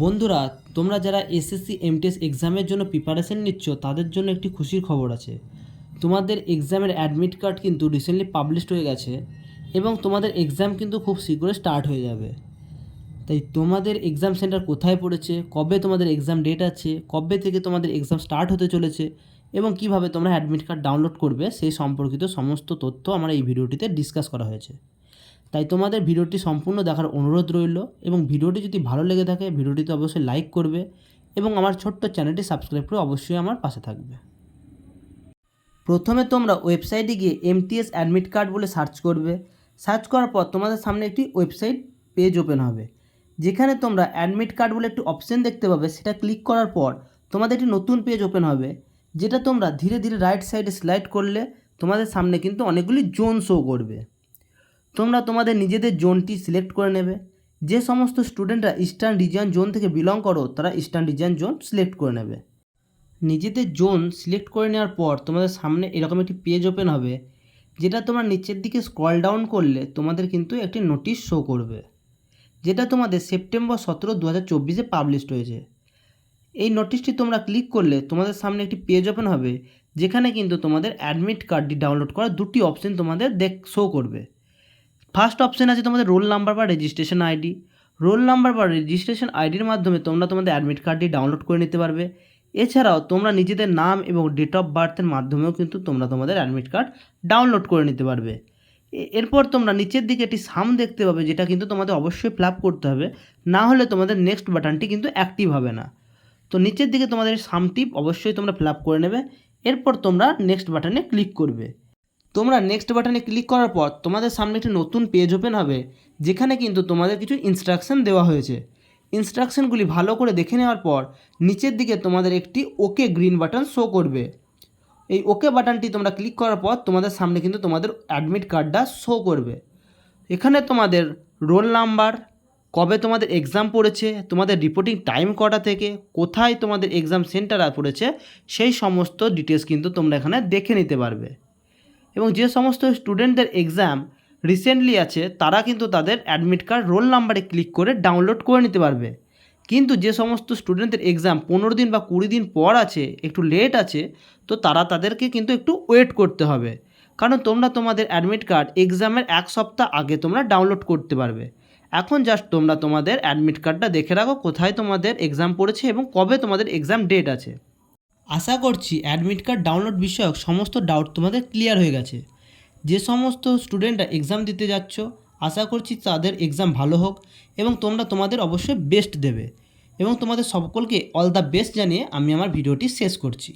বন্ধুরা, তোমরা যারা এসএসসি এমটিএস এক্সামের জন্য প্রিপারেশন নিচ্ছ, তাদের জন্য একটি খুশির খবর আছে। তোমাদের এক্সামের অ্যাডমিট কার্ড কিন্তু রিসেন্টলি পাবলিশড হয়ে গেছে এবং তোমাদের এক্সাম কিন্তু খুব শীঘ্রই স্টার্ট হয়ে যাবে। তাই তোমাদের এক্সাম সেন্টার কোথায় পড়েছে, কবে তোমাদের এক্সাম ডেট আছে, কবে থেকে তোমাদের এক্সাম স্টার্ট হতে চলেছে এবং কীভাবে তোমরা অ্যাডমিট কার্ড ডাউনলোড করবে, সেই সম্পর্কিত সমস্ত তথ্য আমার এই ভিডিওটিতে ডিসকাস করা হয়েছে। তাই তোমাদের ভিডিওটি সম্পূর্ণ দেখার অনুরোধ রইল এবং ভিডিওটি যদি ভালো লেগে থাকে, ভিডিওটিতে অবশ্যই লাইক করবে এবং আমার ছোট্ট চ্যানেলটি সাবস্ক্রাইব করে অবশ্যই আমার পাশে থাকবে। প্রথমে তোমরা ওয়েবসাইটে গিয়ে এমটিএস অ্যাডমিট কার্ড বলে সার্চ করবে। সার্চ করার পর তোমাদের সামনে একটি ওয়েবসাইট পেজ ওপেন হবে। যেখানে তোমরা অ্যাডমিট কার্ড বলে একটি অপশন দেখতে পাবে। সেটা ক্লিক করার পর তোমাদের একটি নতুন পেজ ওপেন হবে, যেটা তোমরা ধীরে ধীরে রাইট সাইডে স্লাইড করলে তোমাদের সামনে কিন্তু অনেকগুলি জোন শো করবে। তোমরা তোমাদের নিজেদের জোনটি সিলেক্ট করে নেবে। যে সমস্ত স্টুডেন্টরা ইস্টার্ন রিজিয়ন জোন থেকে বিলং করো, তারা ইস্টার্ন রিজিয়ন জোন সিলেক্ট করে নেবে। নিজেদের জোন সিলেক্ট করে নেওয়ার পর তোমাদের সামনে এরকম একটি পেজ ওপেন হবে, যেটা তোমরা নিচের দিকে স্ক্রল ডাউন করলে তোমাদের কিন্তু একটি নোটিশ শো করবে, যেটা তোমাদের সেপ্টেম্বর সতেরো দু হাজার চব্বিশে পাবলিশড হয়েছে। এই নোটিশটি তোমরা ক্লিক করলে তোমাদের সামনে একটি পেজ ওপেন হবে, যেখানে কিন্তু তোমাদের অ্যাডমিট কার্ডটি ডাউনলোড করার দুটি অপশন তোমাদের দেখ, শো করবে। ফার্স্ট অপশন আছে তোমাদের রোল নাম্বার বা রেজিস্ট্রেশন আইডি রোল নাম্বার বা রেজিস্ট্রেশন আইডির মাধ্যমে তোমরা তোমাদের অ্যাডমিট কার্ডটি ডাউনলোড করে নিতে পারবে। এছাড়াও তোমরা নিজেদের নাম এবং ডেট অফ বার্থের মাধ্যমেও কিন্তু তোমরা তোমাদের অ্যাডমিট কার্ড ডাউনলোড করে নিতে পারবে। এরপর তোমরা নিচের দিকে একটি সাম দেখতে পাবে, যেটা কিন্তু তোমাদের অবশ্যই ফ্ল্যাপ করতে হবে। না হলে তোমাদের নেক্সট বাটনটি কিন্তু অ্যাক্টিভ হবে না। তো নিচের দিকে তোমাদের সামটি অবশ্যই তোমরা ফ্ল্যাপ করে নেবে। এরপর তোমরা নেক্সট বাটনে ক্লিক করবে। তোমরা নেক্সট বাটনে ক্লিক করার পর তোমাদের সামনে একটি নতুন পেজ ওপেন হবে, যেখানে কিন্তু তোমাদের কিছু ইনস্ট্রাকশন দেওয়া হয়েছে। ইনস্ট্রাকশনগুলি ভালো করে দেখে নেওয়ার পর নিচের দিকে তোমাদের একটি ওকে গ্রিন বাটন শো করবে। এই ওকে বাটনটি তোমরা ক্লিক করার পর তোমাদের সামনে কিন্তু তোমাদের অ্যাডমিট কার্ডটা শো করবে। এখানে তোমাদের রোল নাম্বার কবে তোমাদের এক্সাম পড়েছে, তোমাদের রিপোর্টিং টাইম কটা থেকে, কোথায় তোমাদের এক্সাম সেন্টার পড়েছে, সেই সমস্ত ডিটেলস কিন্তু তোমরা এখানে দেখে নিতে পারবে। এবং যে সমস্ত স্টুডেন্টদের এক্সাম রিসেন্টলি আছে, তারা কিন্তু তাদের অ্যাডমিট কার্ড রোল নাম্বারে ক্লিক করে ডাউনলোড করে নিতে পারবে। কিন্তু যে সমস্ত স্টুডেন্টদের এক্সাম পনেরো দিন বা কুড়ি দিন পর আছে, একটু লেট আছে, তো তারা তাদেরকে কিন্তু একটু ওয়েট করতে হবে। কারণ তোমরা তোমাদের অ্যাডমিট কার্ড এক্সামের এক সপ্তাহ আগে তোমরা ডাউনলোড করতে পারবে। এখন জাস্ট তোমরা তোমাদের অ্যাডমিট কার্ডটা দেখে রাখো, কোথায় তোমাদের এক্সাম পড়েছে এবং কবে তোমাদের এক্সাম ডেট আছে। আশা করছি অ্যাডমিট কার্ড ডাউনলোড বিষয়ক সমস্ত ডাউট তোমাদের ক্লিয়ার হয়ে গেছে। যে সমস্ত স্টুডেন্টরা এক্সাম দিতে যাচ্ছ, আশা করছি তাদের এক্সাম ভালো হোক এবং তোমরা তোমাদের অবশ্যই বেস্ট দেবে। এবং তোমাদের সকলকে অল দ্য বেস্ট জানিয়ে আমি আমার ভিডিওটি শেষ করছি।